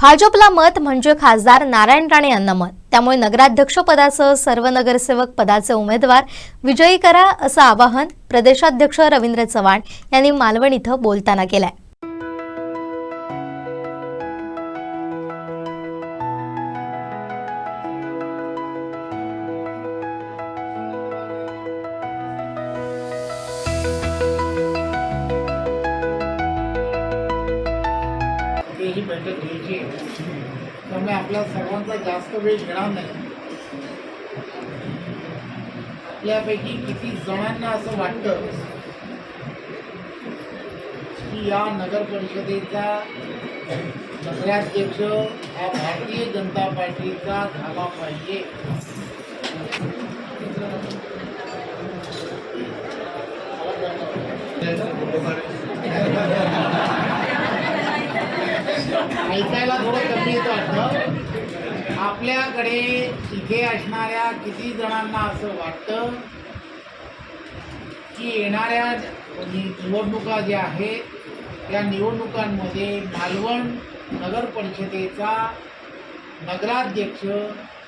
भाजपला मत म्हणजे खासदार नारायण राणे यांना मत. त्यामुळे नगराध्यक्ष पदासह सर्व नगरसेवक पदाचे उमेदवार विजयी करा असं आवाहन प्रदेशाध्यक्ष रवींद्र चव्हाण यांनी मालवण इथं बोलताना केलंय. त्याची बैठक घ्यायची आहे. त्यामुळे आपल्या सर्वांचा जास्त वेळ घेणार नाही. आपल्यापैकी किती जणांना असं वाटतं की या नगर परिषदेचा नगराध्यक्ष हा भारतीय जनता पार्टीचा झाला पाहिजे. ऐकायला थोडं कमी येतं वाटतं. आपल्याकडे इथे असणाऱ्या किती जणांना असं वाटतं की येणाऱ्या निवडणुका ज्या आहेत त्या निवडणुकांमध्ये मालवण नगर परिषदेचा नगराध्यक्ष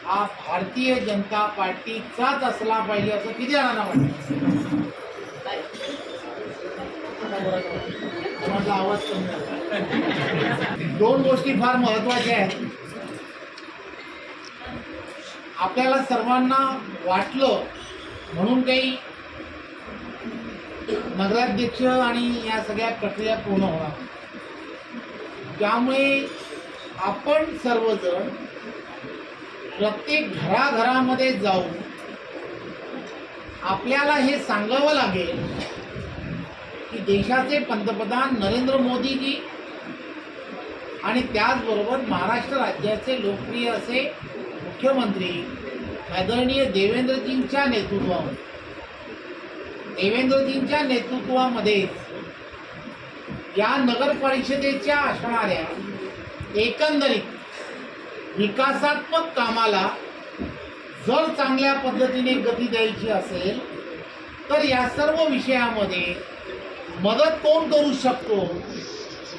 हा भारतीय जनता पार्टीचाच असला पाहिजे असं किती जणांना वाटतं? आवाज कमी झाला. दोन गोष्टी फार महत्त्वाच्या आहेत. आपल्याला सर्वांना वाटलं म्हणून काही नगराध्यक्ष आणि या सगळ्या प्रक्रिया पूर्ण होणार. त्यामुळे आपण सर्वजण प्रत्येक घराघरामध्ये जाऊन आपल्याला हे सांगावं लागेल की देशाचे पंतप्रधान नरेंद्र मोदीजी आणि त्याचबरोबर महाराष्ट्र राज्याचे लोकप्रिय असे मुख्यमंत्री आदरणीय देवेंद्रजींच्या नेतृत्वा देवेंद्रजींच्या नेतृत्वामध्ये या नगर परिषदेच्या असणाऱ्या एकंदरीत विकासात्मक कामाला जर चांगल्या पद्धतीने गती द्यायची असेल तर या सर्व विषयामध्ये मदत कोण करू शकतो?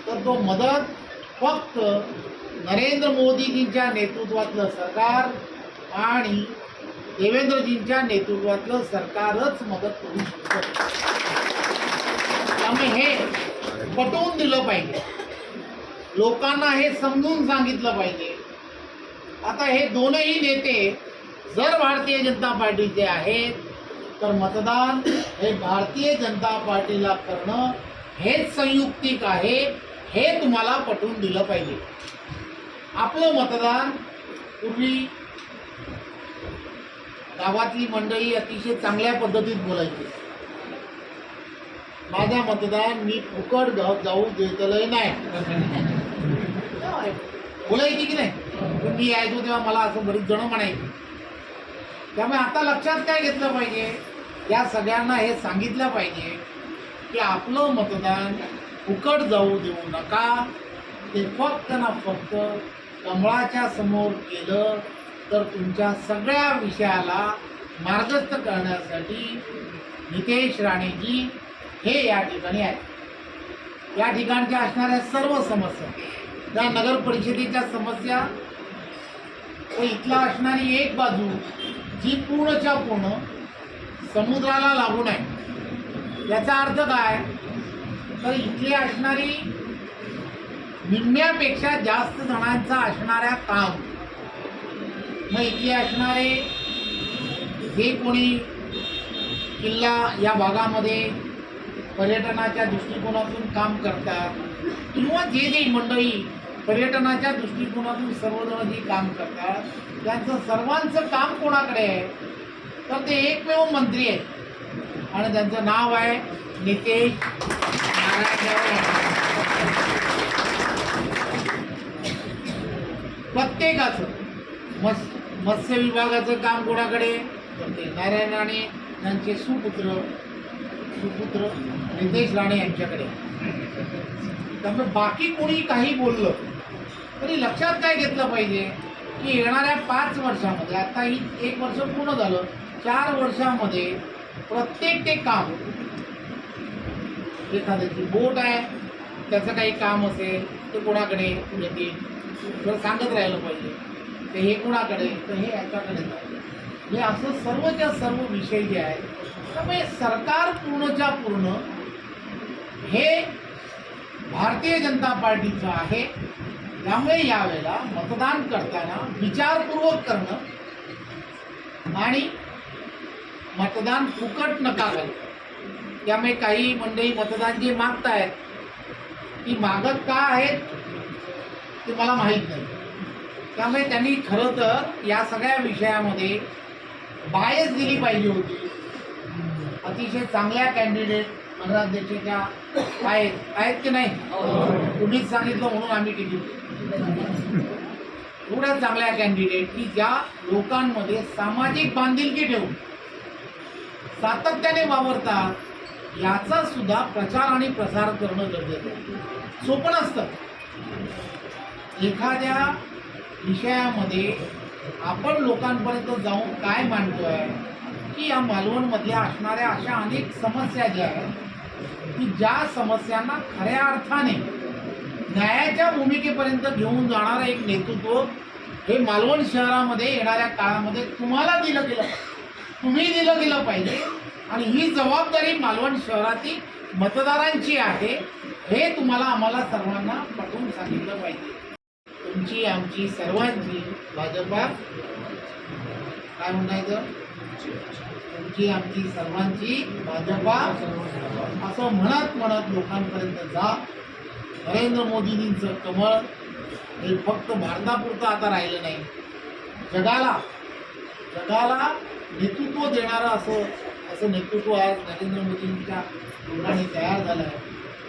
तर तो मदत फक्त नरेंद्र मोदीजींच्या नेतृत्वातलं सरकार आणि देवेंद्रजींच्या नेतृत्वातलं सरकारच मदत करू शकतं. त्यामुळे हे पटवून दिलं पाहिजे. लोकांना हे समजून सांगितलं पाहिजे. आता हे दोनही नेते जर भारतीय जनता पार्टीचे आहेत तर मतदान हे भारतीय जनता पार्टीला करणं हेच संयुक्तिक आहे. हे तुम्हाला पटवून दिलं पाहिजे. आपलं मतदान पूर्वी गावातली मंडळी अतिशय चांगल्या पद्धतीत बोलायची. माझा मतदान मी फुकट गाव जाऊ देतलंय नाही. बोलायची की नाही? पण मी यायचो तेव्हा मला असं बरीच जण म्हणायची. त्यामुळे आता लक्षात काय घेतलं पाहिजे? या सगळ्यांना हे सांगितलं पाहिजे की आपलं मतदान फुकट जाऊ देऊ नका. ते फक्त ना फक्त कमळाच्या समोर केलं तर तुमच्या सगळ्या विषयाला मार्गस्थ करण्यासाठी नितेश राणेजी हे या ठिकाणी आहेत. या ठिकाणच्या असणाऱ्या सर्व समस्या त्या नगर परिषदेच्या समस्या व इथला असणारी एक बाजू जी पूर्णच्या पूर्ण समुद्राला लागून आहे. याचा अर्थ काय? तर इथली असणारी निम्म्यापेक्षा जास्त जणांचा असणाऱ्या काम. मग इथले असणारे जे कोणी किल्ला या भागामध्ये पर्यटनाच्या दृष्टिकोनातून काम करतात किंवा जे जे मंडळी पर्यटनाच्या दृष्टिकोनातून सर्वजण जे काम करतात त्यांचं सर्वांचं काम कोणाकडे आहे? तर ते एकमेव मंत्री आहेत. आणि त्यांचं नाव आहे नितेश प्रत्येकाचं. मत्स मत्स्य विभागाचं काम कोणाकडे? नारायण राणे यांचे सुपुत्र सुपुत्र नितेश राणे यांच्याकडे. त्यामुळे बाकी कोणी काही बोललं तरी लक्षात काय घेतलं पाहिजे? की येणाऱ्या पाच वर्षामध्ये आता ही एक वर्ष पूर्ण झालं चार वर्षामध्ये प्रत्येक ते काम एखाद्याची बोट आहे त्याचं काही काम असेल ते कोणाकडे येतील? जर सांगत राहिलं पाहिजे ते हे कोणाकडे तर हे याच्याकडे जाईल हे असं सर्वच्या सर्व विषय जे आहेत त्यामुळे सरकार पूर्णच्या पूर्ण हे भारतीय जनता पार्टीचं आहे. त्यामुळे यावेळेला मतदान करताना विचारपूर्वक करणं आणि मतदान फुकट नका घालू. त्यामुळे काही मंडळी मतदान जे आहेत ती मागत का आहेत ते मला माहीत नाही. त्यामुळे त्यांनी खरं तर या सगळ्या विषयामध्ये बायस दिली पाहिजे होती. अतिशय चांगल्या कॅन्डिडेट नगराध्यक्षाच्या आहेत. आहेत की नाही? तुम्हीच सांगितलं म्हणून आम्ही तिकीट एवढ्या चांगल्या कॅन्डिडेट की ज्या लोकांमध्ये सामाजिक बांधिलकी ठेवून सातत्याने वावरतात याचा सुद्धा प्रचार आणि प्रसार करणं गरजेचं आहे. सोपं असतं एखाद्या विषयामध्ये आपण लोकांपर्यंत जाऊन काय मांडतोय की या मालवणमधल्या असणाऱ्या अशा अनेक समस्या ज्या आहेत की ज्या समस्यांना खऱ्या अर्थाने न्यायाच्या भूमिकेपर्यंत घेऊन जाणारं एक नेतृत्व हे मालवण शहरामध्ये येणाऱ्या काळामध्ये तुम्हाला दिलं गेलं तुम्ही दिलं गेलं पाहिजे. आणि ही जबाबदारी मालवण शहरातील मतदारांची आहे हे तुम्हाला आम्हाला सर्वांना पटवून सांगितलं पाहिजे. तुमची आमची सर्वांची भाजपा काय म्हणायचं तुमची आमची सर्वांची भाजपा असं म्हणत म्हणत लोकांपर्यंत जा. नरेंद्र मोदींचं कमळ हे फक्त भारतापुरतं आता राहिलं नाही. जगाला जगाला नेतृत्व देणारं असं असं नेतृत्व आज नरेंद्र मोदींच्या ठिकाणी तयार झालं आहे.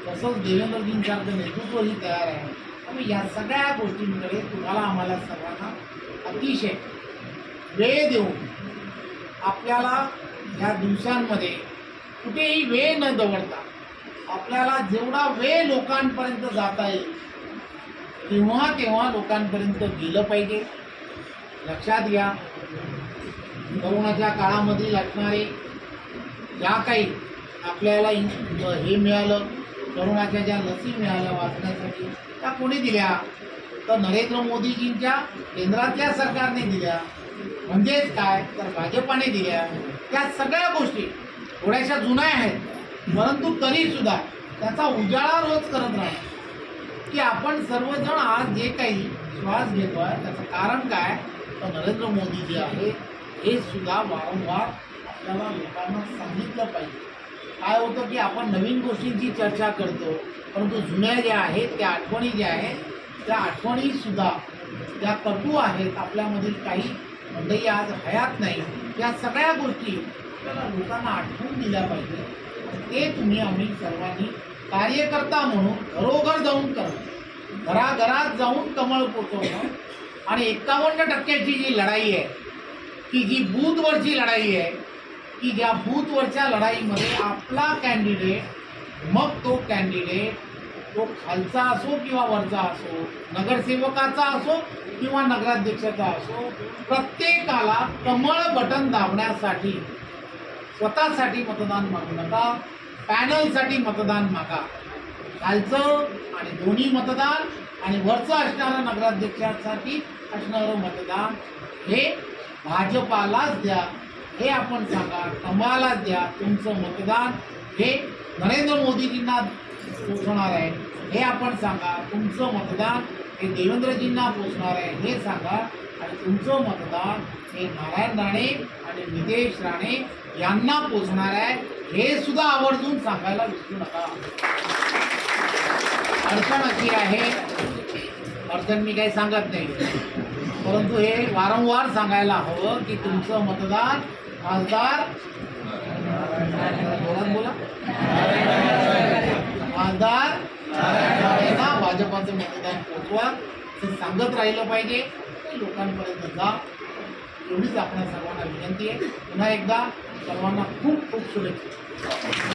तसंच देवेंद्रजींसारखं नेतृत्वही तयार आहे. त्यामुळे या सगळ्या गोष्टींकडे तुम्हाला आम्हाला सर्वांना अतिशय वेळ देऊन आपल्याला ह्या दिवसांमध्ये कुठेही वेळ न दवडता आपल्याला जेवढा वेळ लोकांपर्यंत जाता येईल तेव्हा तेव्हा लोकांपर्यंत गेलं पाहिजे. लक्षात घ्या. कोरोनाच्या काळामध्ये असणारे ज्या काही आपल्याला हे मिळालं कोरोनाच्या ज्या लसी मिळाल्या वाचण्यासाठी त्या कोणी दिल्या? तर नरेंद्र मोदीजींच्या केंद्रातल्या सरकारने दिल्या. म्हणजेच काय? तर भाजपाने दिल्या. त्या सगळ्या गोष्टी थोड्याशा जुन्या आहेत. परंतु तरीसुद्धा त्याचा उजाळा रोज करत राहा की आपण सर्वजण आज जे काही श्वास आहे त्याचं कारण काय? तर नरेंद्र मोदी जे आहे. हे सुद्धा वारंवार आपल्याला लोकांना सांगितलं पाहिजे. काय होतं की आपण नवीन गोष्टींची चर्चा करतो परंतु जुन्या ज्या आहेत त्या आठवणी ज्या आहेत त्या आठवणीसुद्धा त्या कटू आहेत आपल्यामधील काही मंडई आज हयात नाही. या सगळ्या गोष्टी आपल्याला लोकांना आठवून दिल्या पाहिजे. ते तुम्ही आम्ही सर्वांनी कार्यकर्ता म्हणून घरोघर जाऊन करणं घराघरात जाऊन कमळ पोचवणं आणि एक्कावन्न टक्क्याची जी लढाई आहे की जी बूथवरची लढाई आहे की ज्या बूथवरच्या लढाईमध्ये आपला कॅन्डिडेट मग तो कॅन्डिडेट तो खालचा असो किंवा वरचा असो नगरसेवकाचा असो किंवा नगराध्यक्षाचा असो प्रत्येकाला कमळ बटन दाबण्यासाठी स्वतःसाठी मतदान मागू नका पॅनलसाठी मतदान मागा. खालचं आणि दोन्ही मतदान आणि वरचं असणारं नगराध्यक्षासाठी असणारं मतदान हे भाजपालाच द्या. हे आपण सांगा आम्हाला द्या तुमचं मतदान. हे नरेंद्र मोदीजींना पोचणार आहे. हे आपण सांगा तुमचं मतदान हे देवेंद्रजींना पोचणार आहे. हे सांगा आणि तुमचं मतदान हे नारायण राणे आणि नितेश राणे यांना पोचणार आहे. हे सुद्धा आवर्जून सांगायला विसरू नका. अडचण अशी आहे. अडचण मी काही सांगत नाही. परंतु हे वारंवार सांगायला हवं की तुमचं मतदान खासदार? बोला खासदार? भाजपाचं मतदान पोचवा. ते सांगत राहिलं पाहिजे. ते लोकांपर्यंत जा. एवढीच आपल्या सर्वांना विनंती आहे. पुन्हा एकदा सर्वांना खूप खूप शुभेच्छा.